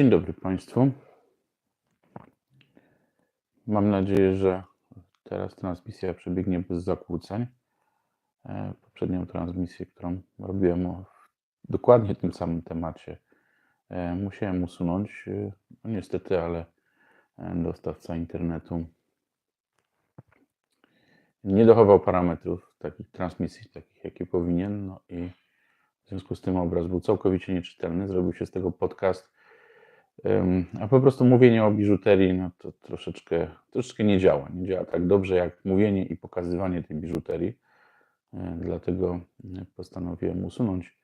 Dzień dobry Państwu. Mam nadzieję, że teraz transmisja przebiegnie bez zakłóceń. E, Poprzednią transmisję, którą robiłem o dokładnie tym samym temacie, e, musiałem usunąć. E, No niestety, ale dostawca internetu nie dochował parametrów takich transmisji, takich jakie powinien. No i w związku z tym obraz był całkowicie nieczytelny. Zrobił się z tego podcast. A po prostu mówienie o biżuterii, no to troszeczkę, troszeczkę nie działa. Nie działa tak dobrze jak mówienie i pokazywanie tej biżuterii. E, Dlatego e, postanowiłem usunąć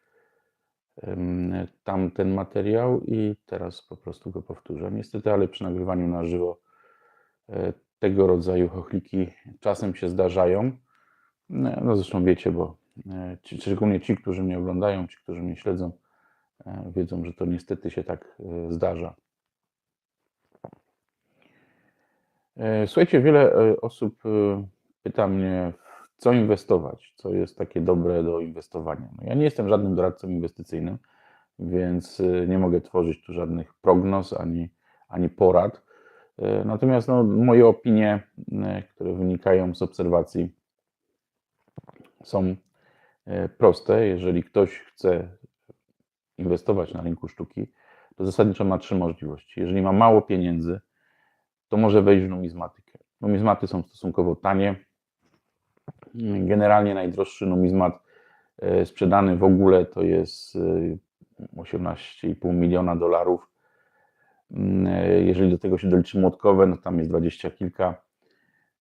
ym, tamten materiał i teraz po prostu go powtórzę. Niestety, ale przy nagrywaniu na żywo e, tego rodzaju chochliki czasem się zdarzają. No zresztą wiecie, bo szczególnie ci, którzy mnie oglądają, ci, którzy mnie śledzą, wiedzą, że to niestety się tak e, zdarza. E, Słuchajcie, wiele e, osób e, pyta mnie, co inwestować, co jest takie dobre do inwestowania. No ja nie jestem żadnym doradcą inwestycyjnym, więc e, nie mogę tworzyć tu żadnych prognoz ani, ani porad. E, Natomiast no, moje opinie, e, które wynikają z obserwacji, są e, proste. Jeżeli ktoś chce inwestować na rynku sztuki, to zasadniczo ma trzy możliwości. Jeżeli ma mało pieniędzy, to może wejść w numizmatykę. Numizmaty są stosunkowo tanie. Generalnie najdroższy numizmat e, sprzedany w ogóle to jest e, 18,5 miliona dolarów. Mm, e, Jeżeli do tego się doliczy młotkowe, no tam jest dwadzieścia kilka.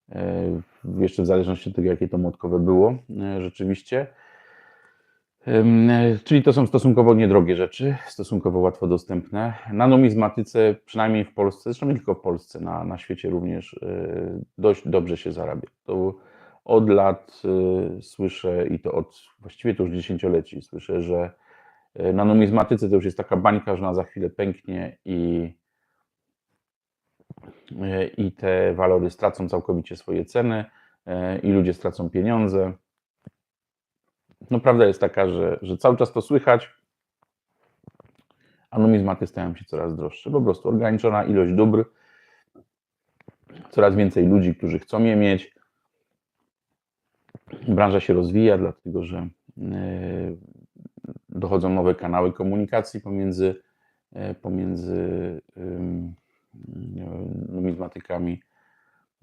E, Jeszcze w zależności od tego, jakie to młotkowe było e, rzeczywiście. E, Czyli to są stosunkowo niedrogie rzeczy, stosunkowo łatwo dostępne. Na numizmatyce, przynajmniej w Polsce, zresztą nie tylko w Polsce, na, na świecie również e, dość dobrze się zarabia. To od lat e, słyszę i to od właściwie to już dziesięcioleci słyszę, że na numizmatyce to już jest taka bańka, że ona za chwilę pęknie i, i te walory stracą całkowicie swoje ceny i ludzie stracą pieniądze. No prawda jest taka, że, że cały czas to słychać, a numizmaty stają się coraz droższe. Po prostu ograniczona ilość dóbr, coraz więcej ludzi, którzy chcą je mieć. Branża się rozwija, dlatego że e, dochodzą nowe kanały komunikacji pomiędzy, e, pomiędzy numizmatykami.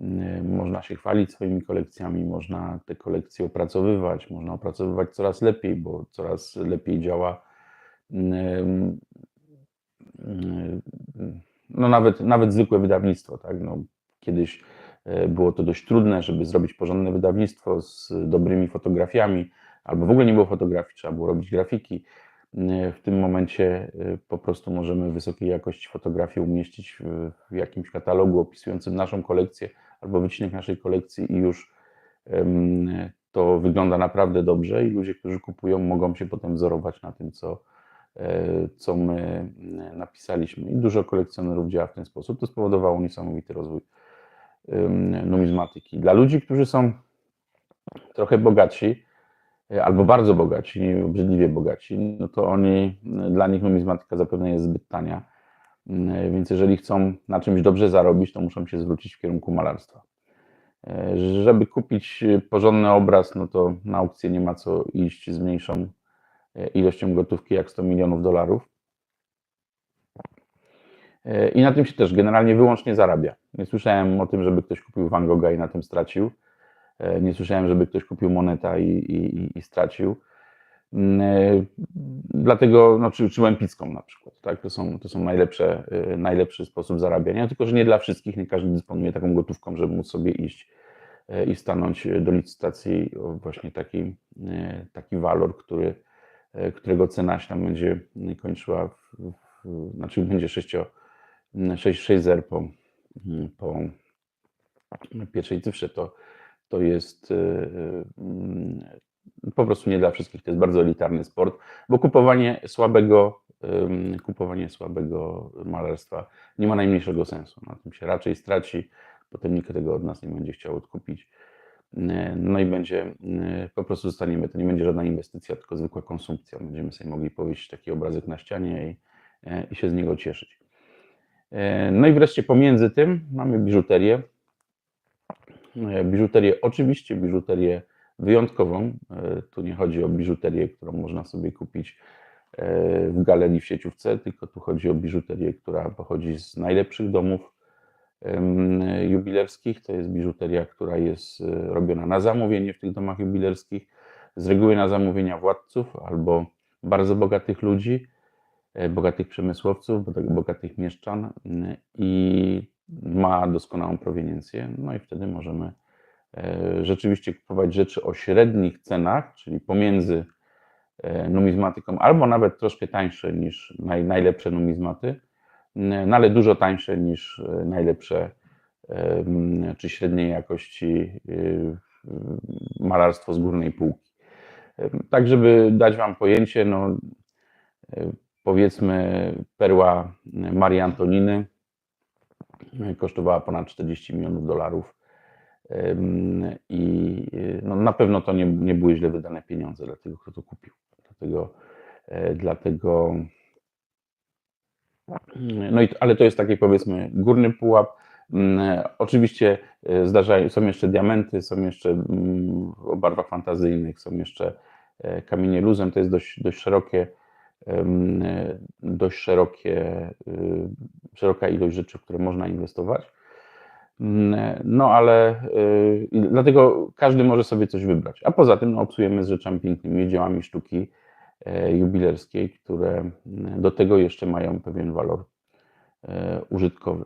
Y, Można się chwalić swoimi kolekcjami, można te kolekcje opracowywać, można opracowywać coraz lepiej, bo coraz lepiej działa. ym, y, No nawet, nawet zwykłe wydawnictwo, tak? No, kiedyś było to dość trudne, żeby zrobić porządne wydawnictwo z dobrymi fotografiami, albo w ogóle nie było fotografii, trzeba było robić grafiki. Y, W tym momencie y, po prostu możemy wysokiej jakości fotografie umieścić w, jakimś katalogu opisującym naszą kolekcję albo wycinek naszej kolekcji i już to wygląda naprawdę dobrze i ludzie, którzy kupują, mogą się potem wzorować na tym, co, e, co my e, napisaliśmy. I dużo kolekcjonerów działa w ten sposób. To spowodowało niesamowity rozwój numizmatyki. Dla ludzi, którzy są trochę bogatsi, albo bardzo bogaci, obrzydliwie bogaci, no to oni, dla nich numizmatyka zapewne jest zbyt tania. Mm, Więc jeżeli chcą na czymś dobrze zarobić, to muszą się zwrócić w kierunku malarstwa. E, Żeby kupić porządny obraz, no to na aukcję nie ma co iść z mniejszą ilością gotówki jak 100 milionów dolarów. I na tym się też generalnie wyłącznie zarabia. Nie słyszałem o tym, żeby ktoś kupił Van Gogha i na tym stracił. E, Nie słyszałem, żeby ktoś kupił Moneta i, i, i- stracił. Mm, e, Dlatego, no, czy, czy Łempicką na przykład, tak? To są, to są najlepsze, e, najlepszy sposób zarabiania, tylko że nie dla wszystkich, nie każdy dysponuje taką gotówką, żeby móc sobie iść i stanąć do licytacji o właśnie taki, taki walor, który, którego cena się tam będzie kończyła, w, w, znaczy będzie 6, 6, 6 zer po, po pierwszej cyfrze, to, to jest e, mm, po prostu nie dla wszystkich. To jest bardzo elitarny sport, bo kupowanie słabego, kupowanie słabego malarstwa nie ma najmniejszego sensu. Na tym się raczej straci, potem nikt tego od nas nie będzie chciał odkupić. Yy, No i będzie, po prostu zostaniemy, to nie będzie żadna inwestycja, tylko zwykła konsumpcja. Będziemy sobie mogli powiesić taki obrazek na ścianie i, i się z niego cieszyć. E, No i wreszcie pomiędzy tym mamy biżuterię. E, Biżuterię, oczywiście biżuterię wyjątkową. E, Tu nie chodzi o biżuterię, którą można sobie kupić e, w galerii w sieciówce, tylko tu chodzi o biżuterię, która pochodzi z najlepszych domów jubilerskich. To jest biżuteria, która jest robiona na zamówienie w tych domach jubilerskich, z reguły na zamówienia władców albo bardzo bogatych ludzi, bogatych przemysłowców, bo- bogatych mieszczan i ma doskonałą proweniencję. No i wtedy możemy e, rzeczywiście kupować rzeczy o średnich cenach, czyli pomiędzy e, numizmatyką, albo nawet troszkę tańsze niż naj, najlepsze numizmaty, no ale dużo tańsze niż e, najlepsze czy średniej jakości malarstwo z górnej półki. Tak, żeby dać Wam pojęcie, no, powiedzmy perła Marii Antoniny kosztowała ponad 40 milionów dolarów i y, no, na pewno to nie, nie były źle wydane pieniądze dla tego, kto to kupił. Dlatego, e, dlatego no i, ale to jest taki powiedzmy górny pułap. Mm, Oczywiście e, zdarzają, są jeszcze diamenty, są jeszcze mm, o barwach fantazyjnych, są jeszcze e, kamienie luzem, to jest dość, dość szerokie, e, dość szerokie, y, szeroka ilość rzeczy, w które można inwestować. Mm, No ale y, dlatego każdy może sobie coś wybrać. A poza tym no, obcujemy z rzeczami pięknymi, dziełami sztuki e, jubilerskiej, które mm, do tego jeszcze mają pewien walor e, użytkowy.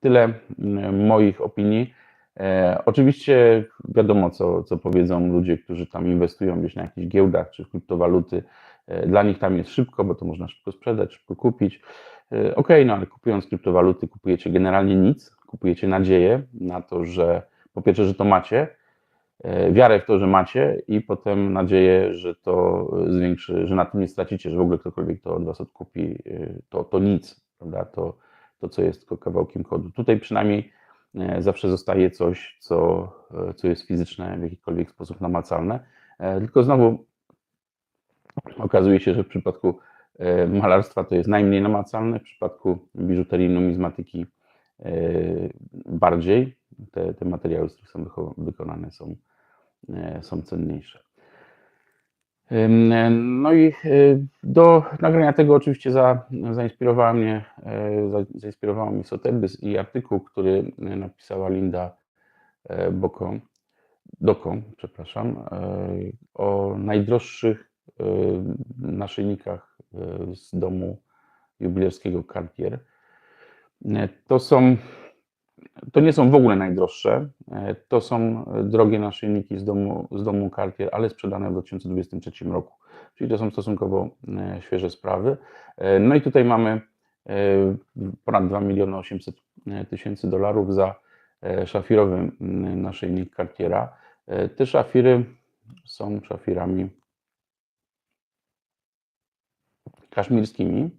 Tyle mm, moich opinii. E, Oczywiście wiadomo, co, co powiedzą ludzie, którzy tam inwestują gdzieś na jakichś giełdach czy w kryptowaluty. E, Dla nich tam jest szybko, bo to można szybko sprzedać, szybko kupić. E, Okej, no ale kupując kryptowaluty, kupujecie generalnie nic, kupujecie nadzieję na to, że po pierwsze, że to macie, e, wiarę w to, że macie i potem nadzieję, że to zwiększy, że na tym nie stracicie, że w ogóle ktokolwiek to od Was odkupi, to, to nic, prawda, to, to co jest tylko kawałkiem kodu. Tutaj przynajmniej zawsze zostaje coś, co, co jest fizyczne, w jakikolwiek sposób namacalne, tylko znowu okazuje się, że w przypadku e, malarstwa to jest najmniej namacalne, w przypadku biżuterii numizmatyki e, bardziej. Te, te materiały, z których są wykonane, są, e, są cenniejsze. No i do nagrania tego oczywiście za, zainspirowała mnie, za, zainspirowało mnie Sotheby's i artykuł, który napisała Linda Boko, Doko, przepraszam, o najdroższych naszyjnikach e, z domu jubilerskiego Cartier. E, To są, to nie są w ogóle najdroższe, to są drogie naszyjniki z domu, z domu Cartier, ale sprzedane w 2023 roku, czyli to są stosunkowo świeże sprawy. No i tutaj mamy ponad 2 miliony 800 tysięcy dolarów za szafirowy naszyjnik Cartiera. Te szafiry są szafirami kaszmirskimi.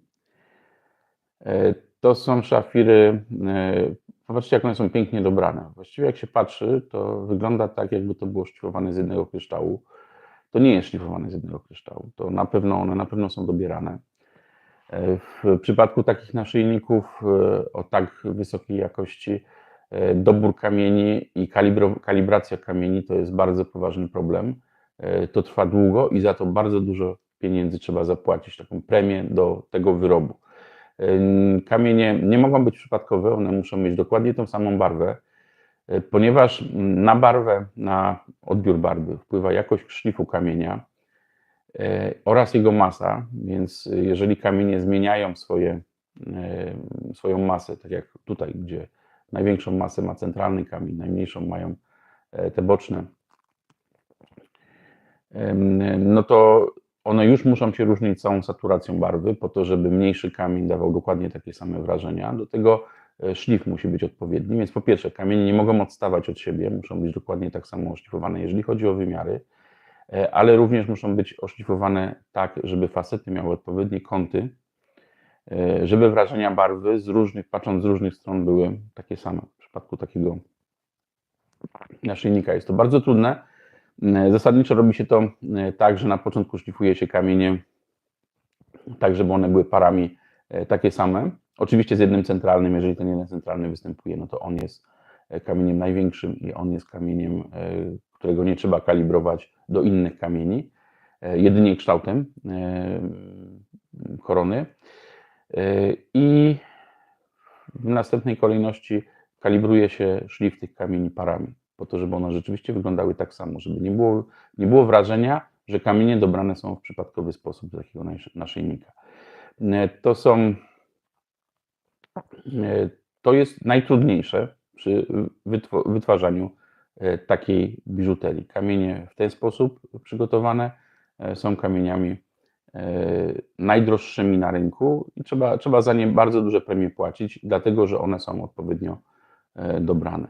E, To są szafiry, e, popatrzcie jak one są pięknie dobrane. Właściwie jak się patrzy, to wygląda tak, jakby to było szlifowane z jednego kryształu. To nie jest szlifowane z jednego kryształu. To na pewno one na pewno są dobierane. E, W przypadku takich naszyjników o tak wysokiej jakości dobór kamieni i kalibracja kamieni to jest bardzo poważny problem. To trwa długo i za to bardzo dużo pieniędzy trzeba zapłacić, taką premię do tego wyrobu. Kamienie nie mogą być przypadkowe, one muszą mieć dokładnie tą samą barwę, y, ponieważ mm, na barwę, na odbiór barwy wpływa jakość szlifu kamienia y, oraz jego masa, więc y, jeżeli kamienie zmieniają swoje, swoją masę, tak jak tutaj, gdzie największą masę ma centralny kamień, najmniejszą mają e, te boczne, no to one już muszą się różnić całą saturacją barwy, po to, żeby mniejszy kamień dawał dokładnie takie same wrażenia. Do tego e, szlif musi być odpowiedni, więc po pierwsze, kamienie nie mogą odstawać od siebie, muszą być dokładnie tak samo oszlifowane, jeżeli chodzi o wymiary, e, ale również muszą być oszlifowane tak, żeby fasety miały odpowiednie kąty, e, żeby wrażenia barwy z różnych, patrząc z różnych stron, były takie same. W przypadku takiego naszyjnika jest to bardzo trudne. E, Zasadniczo robi się to e, tak, że na początku szlifuje się kamienie tak, żeby one były parami e, takie same. Oczywiście z jednym centralnym, jeżeli ten jeden centralny występuje, no to on jest kamieniem największym i on jest kamieniem, którego nie trzeba kalibrować do innych kamieni, jedynie kształtem korony. I w następnej kolejności kalibruje się szlif tych kamieni parami, po to, żeby one rzeczywiście wyglądały tak samo, żeby nie było, nie było wrażenia, że kamienie dobrane są w przypadkowy sposób do takiego naszyjnika. E, to są, e, to jest najtrudniejsze przy wytwarzaniu e, takiej biżuterii. Kamienie w ten sposób przygotowane są kamieniami najdroższymi na rynku i trzeba, trzeba za nie bardzo duże premie płacić, dlatego że one są odpowiednio dobrane.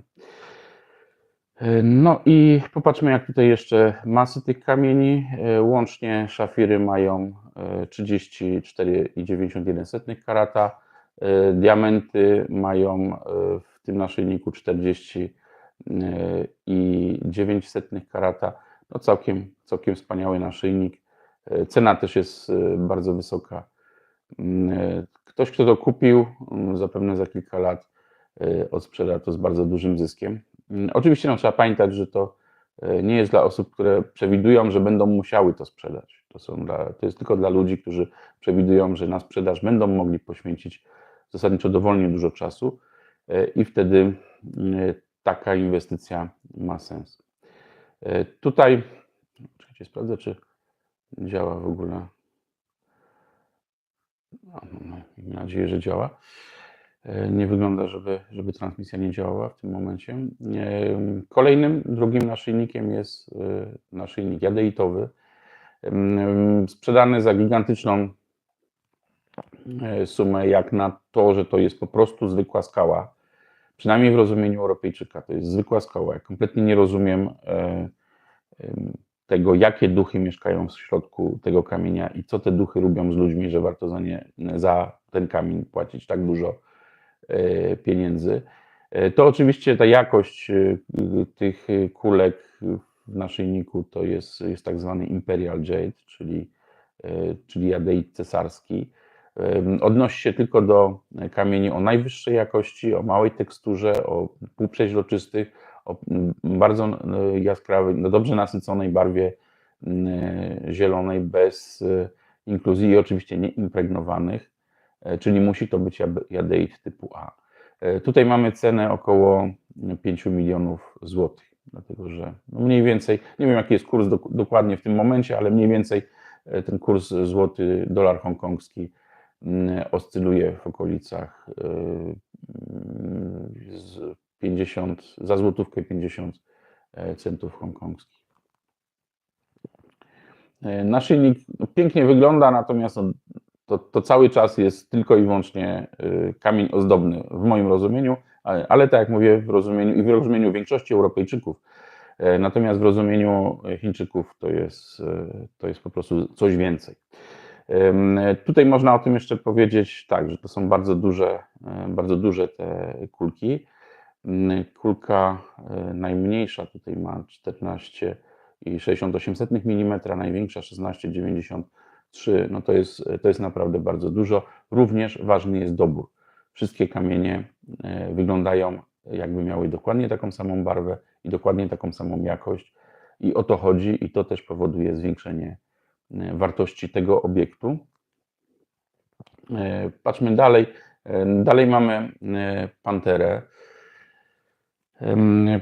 No i popatrzmy, jak tutaj jeszcze masy tych kamieni. Łącznie szafiry mają 34,91 karata. Diamenty mają w tym naszyjniku 40,9 karata. No całkiem, całkiem wspaniały naszyjnik. Cena też jest bardzo wysoka. Ktoś, kto to kupił, zapewne za kilka lat odsprzeda to z bardzo dużym zyskiem. Mm, oczywiście no, trzeba pamiętać, że to e, nie jest dla osób, które przewidują, że będą musiały to sprzedać. To, są dla, to jest tylko dla ludzi, którzy przewidują, że na sprzedaż będą mogli poświęcić zasadniczo dowolnie dużo czasu e, i wtedy mm, taka inwestycja ma sens. E, tutaj, czekajcie, sprawdzę, czy działa w ogóle. No, mam nadzieję, że działa. E, nie wygląda, żeby, żeby transmisja nie działała w tym momencie. E, kolejnym, drugim naszyjnikiem jest e, naszyjnik jadeitowy, sprzedany za gigantyczną sumę, jak na to, że to jest po prostu zwykła skała, przynajmniej w rozumieniu Europejczyka, to jest zwykła skała. Ja kompletnie nie rozumiem tego, jakie duchy mieszkają w środku tego kamienia i co te duchy robią z ludźmi, że warto za, nie, za ten kamień płacić tak dużo pieniędzy. E, to oczywiście ta jakość e, tych kulek w naszyjniku to jest, jest tak zwany Imperial Jade, czyli, czyli jadeit cesarski. Odnosi się tylko do kamieni o najwyższej jakości, o małej teksturze, o półprzeźroczystych, o bardzo jaskrawej, no dobrze nasyconej barwie zielonej, bez inkluzji i oczywiście nieimpregnowanych. E, czyli musi to być jadeit typu A. E, tutaj mamy cenę około 5 milionów złotych, dlatego że no mniej więcej, nie wiem jaki jest kurs do, dokładnie w tym momencie, ale mniej więcej e, ten kurs złoty, dolar hongkongski mm, oscyluje w okolicach 50, mm, za złotówkę 50 centów hongkongskich. Naszyjnik no, pięknie wygląda, natomiast to, to cały czas jest tylko i wyłącznie y, kamień ozdobny w moim rozumieniu, ale, ale tak jak mówię, w rozumieniu i w rozumieniu większości Europejczyków. E, natomiast w rozumieniu Chińczyków to jest, y, to jest po prostu coś więcej. Tutaj można o tym jeszcze powiedzieć tak, że to są bardzo duże, e, bardzo duże te kulki. Kulka e, najmniejsza tutaj ma 14,68 mm, największa 16,90 3, no to jest, to jest naprawdę bardzo dużo. Również ważny jest dobór. Wszystkie kamienie e, wyglądają jakby miały dokładnie taką samą barwę i dokładnie taką samą jakość. I o to chodzi, i to też powoduje zwiększenie e, wartości tego obiektu. E, patrzmy dalej. Dalej mamy panterę.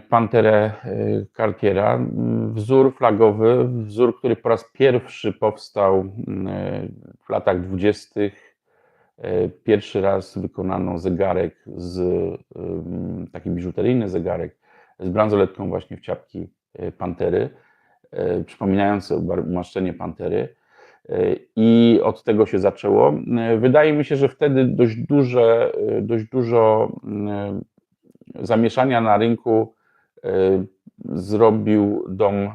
Panterę e, Cartiera, wzór flagowy, wzór, który po raz pierwszy powstał e, w latach dwudziestych. E, pierwszy raz wykonano zegarek z taki biżuteryjny zegarek z bransoletką właśnie w ciapki pantery, przypominający umaszczenie pantery. I od tego się zaczęło. Wydaje mi się, że wtedy dość, duże, dość dużo zamieszania na rynku e, zrobił dom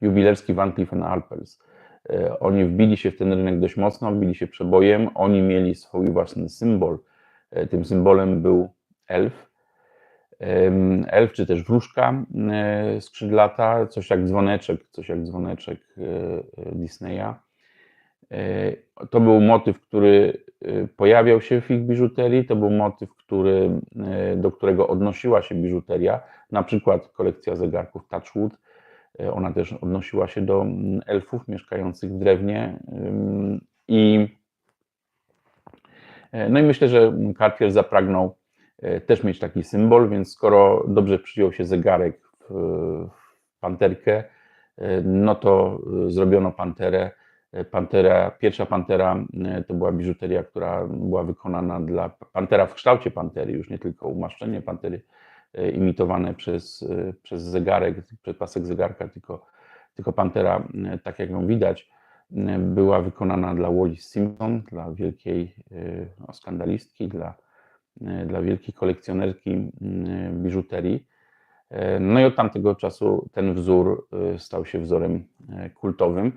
jubilerski Van Cleef Alpels. E, oni wbili się w ten rynek dość mocno, wbili się przebojem. Oni mieli swój własny symbol. E, tym symbolem był elf. Elf czy też wróżka skrzydlata, coś jak dzwoneczek, coś jak dzwoneczek Disneya. To był motyw, który pojawiał się w ich biżuterii, to był motyw, który, do którego odnosiła się biżuteria, na przykład kolekcja zegarków Touchwood, ona też odnosiła się do mm, elfów mieszkających w drewnie i no i myślę, że Cartier zapragnął też mieć taki symbol, więc skoro dobrze przyjął się zegarek w panterkę, no to zrobiono panterę. Pantera, pierwsza pantera to była biżuteria, która była wykonana dla pantera w kształcie pantery, już nie tylko umaszczenie pantery imitowane przez, przez zegarek, przez pasek zegarka, tylko, tylko pantera, tak jak ją widać, była wykonana dla Wallis Simpson, dla wielkiej no, skandalistki, dla, dla wielkiej kolekcjonerki biżuterii. No i od tamtego czasu ten wzór stał się wzorem kultowym.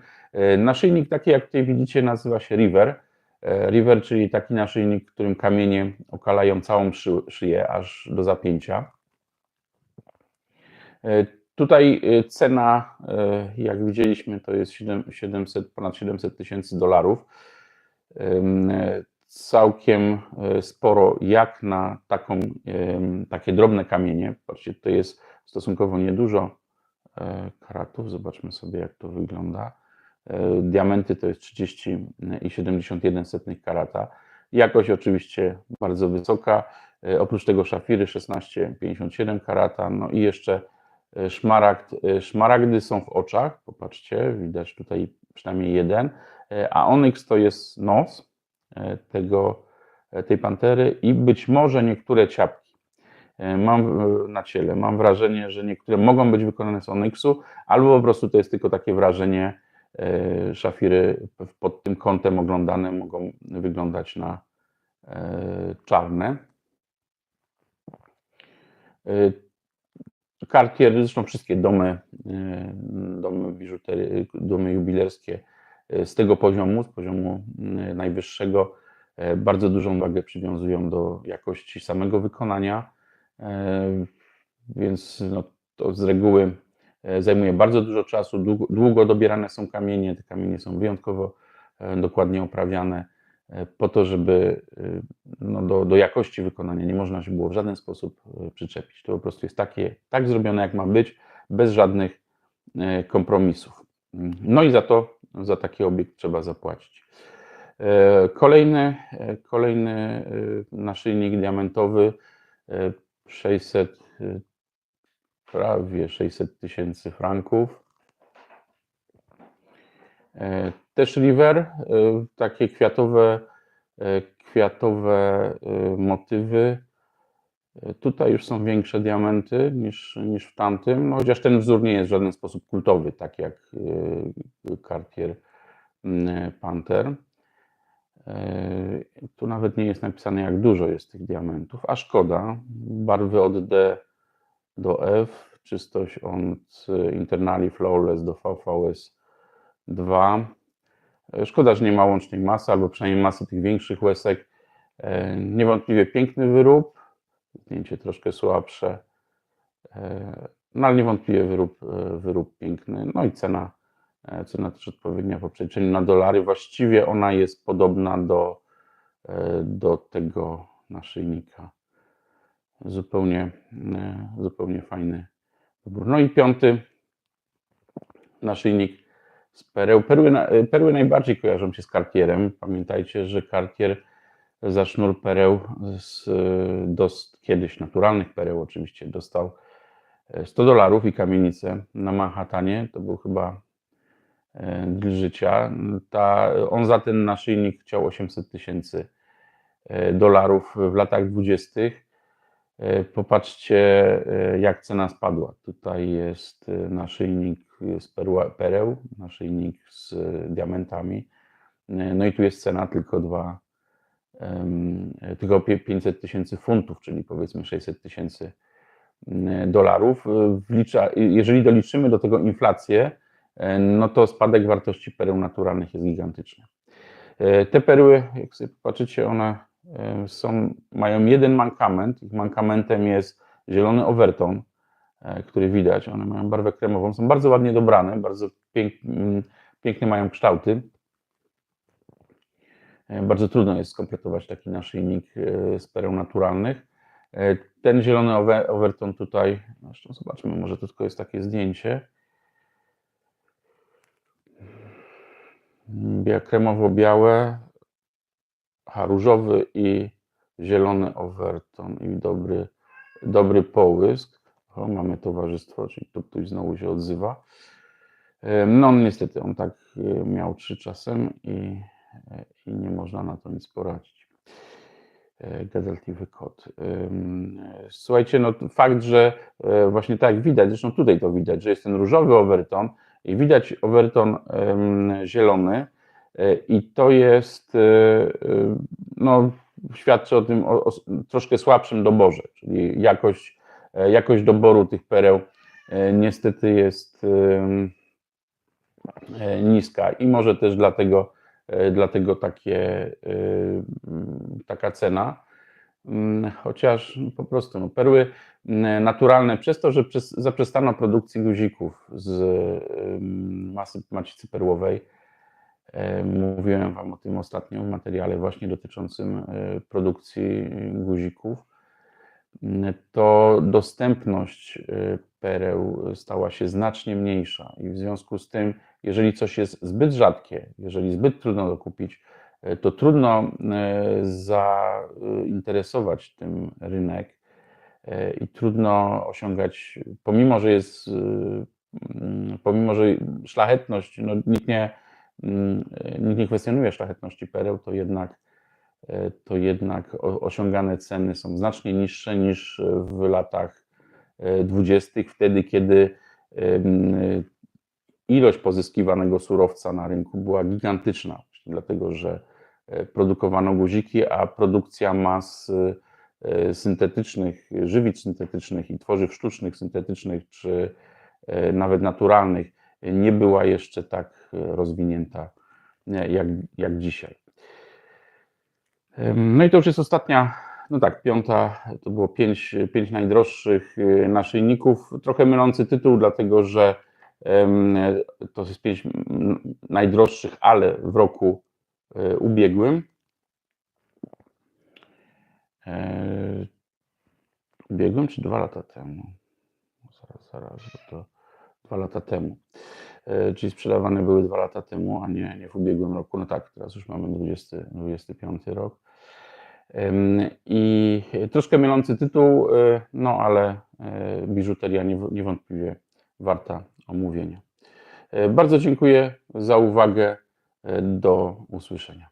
Naszyjnik taki, jak tutaj widzicie, nazywa się River. River, czyli taki naszyjnik, którym kamienie okalają całą szyję, aż do zapięcia. Tutaj cena, jak widzieliśmy, to jest 700, ponad 700 tysięcy dolarów. Całkiem sporo, jak na taką, takie drobne kamienie. Patrzcie, to jest stosunkowo niedużo karatów. Zobaczmy sobie, jak to wygląda. Diamenty to jest 30,71 karata. Jakość oczywiście bardzo wysoka. Oprócz tego szafiry 16,57 karata. No i jeszcze szmaragd. Szmaragdy są w oczach. Popatrzcie, widać tutaj przynajmniej jeden. A onyx to jest nos tego, tej pantery i być może niektóre ciapki. Mam na ciele. Mam wrażenie, że niektóre mogą być wykonane z onyksu, albo po prostu to jest tylko takie wrażenie, E, szafiry pod tym kątem oglądane mogą wyglądać na e, czarne. E, Cartier, zresztą wszystkie domy, domy biżuterii, domy jubilerskie z tego poziomu, z poziomu najwyższego, bardzo dużą wagę przywiązują do jakości samego wykonania, więc no, to z reguły E, zajmuje bardzo dużo czasu, długo, długo dobierane są kamienie, te kamienie są wyjątkowo e, dokładnie oprawiane e, po to, żeby no, do, do jakości wykonania nie można się było w żaden sposób przyczepić. To po prostu jest takie, tak zrobione, jak ma być, bez żadnych kompromisów. No i za to, za taki obiekt trzeba zapłacić. Kolejny, kolejny naszyjnik diamentowy 600 prawie 600 tysięcy franków. E, też River, e, takie kwiatowe, e, kwiatowe motywy. Tutaj już są większe diamenty niż, niż w tamtym, no chociaż ten wzór nie jest w żaden sposób kultowy, tak jak Cartier Panther. Tu nawet nie jest napisane, jak dużo jest tych diamentów, a szkoda. Barwy od D do F, czystość od internally flawless do VVS 2. Szkoda, że nie ma łącznej masy, albo przynajmniej masy tych większych łesek. E, niewątpliwie piękny wyrób, zdjęcie troszkę słabsze, e, no ale niewątpliwie wyrób, e, wyrób piękny. No i cena, cena też odpowiednia po przeliczeniu na dolary. Właściwie ona jest podobna do, do tego naszyjnika zupełnie, e, zupełnie fajny wybór. No i piąty naszyjnik z pereł. Perły, perły najbardziej kojarzą się z Cartierem. Pamiętajcie, że Cartier za sznur pereł z, dos, kiedyś naturalnych pereł oczywiście dostał 100 e, dolarów i kamienicę na Manhattanie. To był chyba e, deal życia. Ta, on za ten naszyjnik chciał 800 tysięcy dolarów w latach dwudziestych. E, popatrzcie, e, jak cena spadła. Tutaj jest e, naszyjnik z pereł, naszyjnik z diamentami. No i tu jest cena tylko dwa, tylko 500 tysięcy funtów, czyli powiedzmy 600 tysięcy dolarów. Jeżeli doliczymy do tego inflację, no to spadek wartości pereł naturalnych jest gigantyczny. Te perły, jak sobie popatrzycie, one są, mają jeden mankament. Ich mankamentem jest zielony overton, e, który widać. One mają barwę kremową. Są bardzo ładnie dobrane, bardzo pięk, mm, piękne mają kształty. E, Bardzo trudno jest skompletować taki naszyjnik e, z pereł naturalnych. Ten zielony overton tutaj, zresztą zobaczmy, może to tylko jest takie zdjęcie. Bia- Kremowo-białe, aha, różowy i zielony overton i dobry, dobry połysk. O, mamy towarzystwo, czyli tu ktoś znowu się odzywa. No niestety, on tak e, miał trzy czasem i, e, i nie można na to nic poradzić. E. Ym, e, Słuchajcie, no fakt, że e, właśnie tak widać, zresztą tutaj to widać, że jest ten różowy overton i widać overton zielony i to jest, e, e, no świadczy o tym o, o troszkę słabszym doborze, czyli jakość, e, jakość doboru tych pereł e, niestety jest e, niska i może też dlatego, e, dlatego takie, e, taka cena. Mm, Chociaż po prostu no, perły naturalne, przez to, że przez, zaprzestano produkcji guzików z masy macicy perłowej, e, mówiłem Wam o tym ostatnio w materiale właśnie dotyczącym e, produkcji guzików, to dostępność e, pereł stała się znacznie mniejsza i w związku z tym, jeżeli coś jest zbyt rzadkie, jeżeli zbyt trudno dokupić, e, to trudno zainteresować tym rynek i trudno osiągać, pomimo że jest, pomimo że szlachetność, no nikt nie, nikt nie kwestionuje szlachetności pereł, to jednak e, to jednak osiągane ceny są znacznie niższe niż w latach e, dwudziestych, wtedy kiedy ilość pozyskiwanego surowca na rynku była gigantyczna, dlatego że e, produkowano guziki, a produkcja mas e, syntetycznych, żywic syntetycznych i tworzyw sztucznych, syntetycznych czy e, nawet naturalnych nie była jeszcze tak e, rozwinięta nie, jak, jak dzisiaj. No i to już jest ostatnia, no tak, piąta, to było pięć, pięć najdroższych y, naszyjników. Trochę mylący tytuł, dlatego że to jest pięć najdroższych, ale w roku ubiegłym. E, Ubiegłym czy dwa lata temu? Zaraz, zaraz, bo to dwa lata temu. E, Czyli sprzedawane były dwa lata temu, a nie, nie w ubiegłym roku. No tak, teraz już mamy 20, 25 rok. I troszkę mylący tytuł, e, no ale e, biżuteria niew- niewątpliwie warta omówienia. Bardzo dziękuję za uwagę. Do usłyszenia.